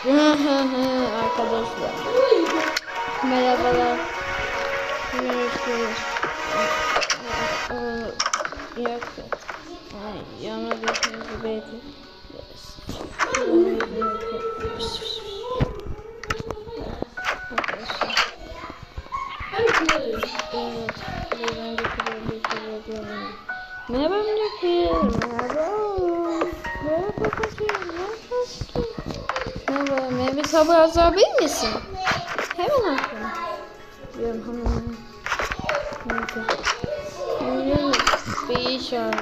Arkadaşlar. Merhabalar. Görüşürüz. Yok. Ay, yana geçmesi belki. Evet. Buradan getiriyorum. Merhaba Sabah azabı misin? Hemen aklım. Diyorum hemen. Neyse. Bir iş var.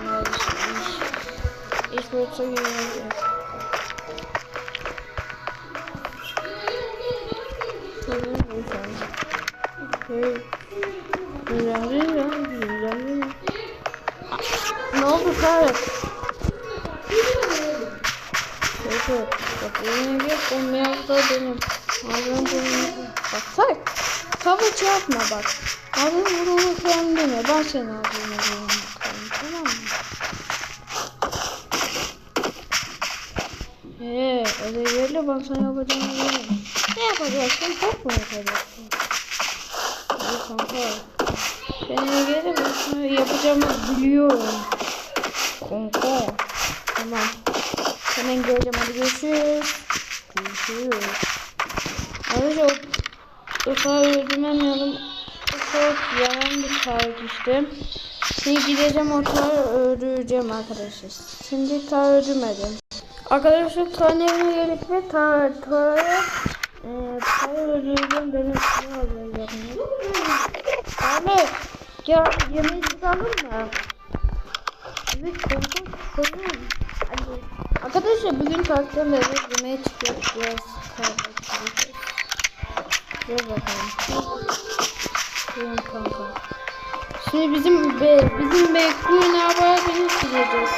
İş. Bulsa göreceğiz. Ne oldu Tarık? Evet, bak benim yok, o da benim. Ağzım burnum. Bak Tarık, tavuk şey yapma bak. Ağzım burnunu falan deme, ben senin ağzını burnunu kırarım, tamam mı? Eee, öyle yerle ben sana yapacağım veririm. Ne yapacaksın, top mu yapacaksın? İyi kanka. Senin geri ben sana yapacağımı biliyorum. Kanka. Tamam. Hemen geleceğim hadi görüşürüz. Görüşürüz. Arkadaşlar o, kadar öldürmemiyorum. Çok yalan bir tarih işte. Şimdi gideceğim o tarih öldüreceğim arkadaşlar. Şimdi tarih öldürmedim. Arkadaşlar tarih evine gelip ve tarih tarih e, tarih öldüreceğim benim ne olacak? Ahmet gel yemeği çıkalım mı? Evet kanka çıkalım. Arkadaşlar bugün taktığım eve yemeğe çıkıyoruz. Biraz kahvaltı Gel bakalım. Buyurun kanka. Şimdi bizim be, bizim ne yapar biz gideceğiz.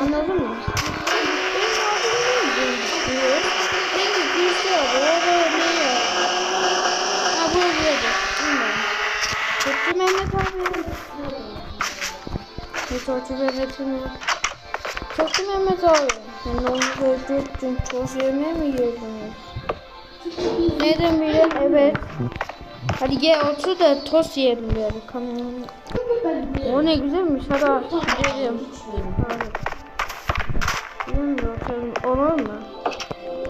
Anladın mı? Peki birisi abi. Kötü Mehmet abi. Kötü Mehmet abi. Sen onu öldürdün. Toz yemeğe mi yedin? Neden biliyorsun? Evet. Hadi gel otur da tost yiyelim. Kamyon. O ne güzelmiş. Hadi gidelim. Bilmiyorum. Olur mu?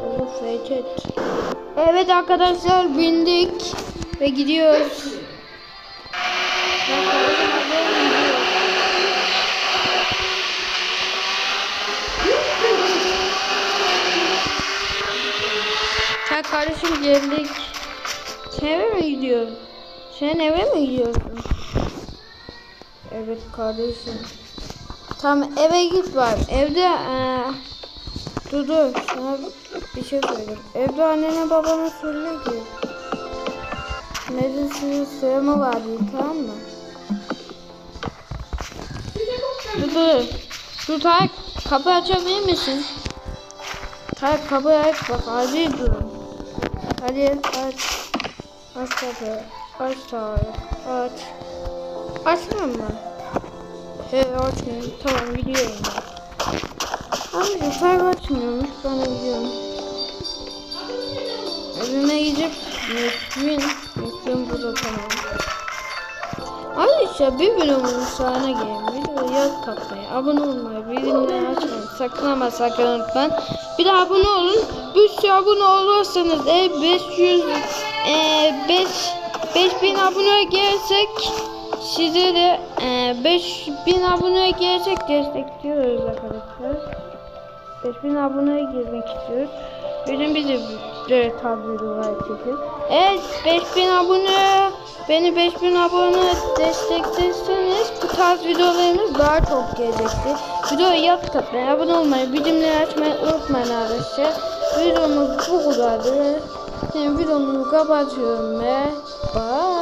Olur. Evet arkadaşlar bindik ve gidiyoruz. Ben kardeşim hazırım, gidiyoruz. Ha kardeşim geldik. Sen eve mi gidiyorsun? Sen eve mi gidiyorsun? Evet kardeşim. Tamam eve git var. Evde eee dur dur sana bir şey söyleyeyim. Evde annene babana söyle ki. Neden sizin sırama var diye tamam mı? Dur. Dur Tarık kapı açabilir misin? Tarık kapıyı aç bak acil durum. Hadi aç. Aç kapıyı. Aç Tarık. Aç. Açmıyor mu? He açmıyorum. Tamam gidiyorum. Abi Tarık açmıyormuş. Ben gidiyorum. Evime gidip Müslüm. Müslüm burada tamam. Ayrıca bir bölümün sahne gelin. Yaz katmayı, abone olmayı, bildirimleri açmayı sakın ama sakın unutmayın. Bir de abone olun. Bir sürü abone olursanız e, 500 e, 5 5000 abone gelirsek size de e, 5000 abone gelirsek destekliyoruz arkadaşlar. 5000 aboneye girmek istiyoruz. Benim bizi de tabi videolar çekin. Evet 5000 abone beni 5000 abone desteklerseniz bu tarz videolarımız daha çok gelecektir. Videoya yat katmayı, abone olmayı, bildirimleri açmayı unutmayın arkadaşlar. Videomuz bu kadardı. Şimdi videomu kapatıyorum ve bye.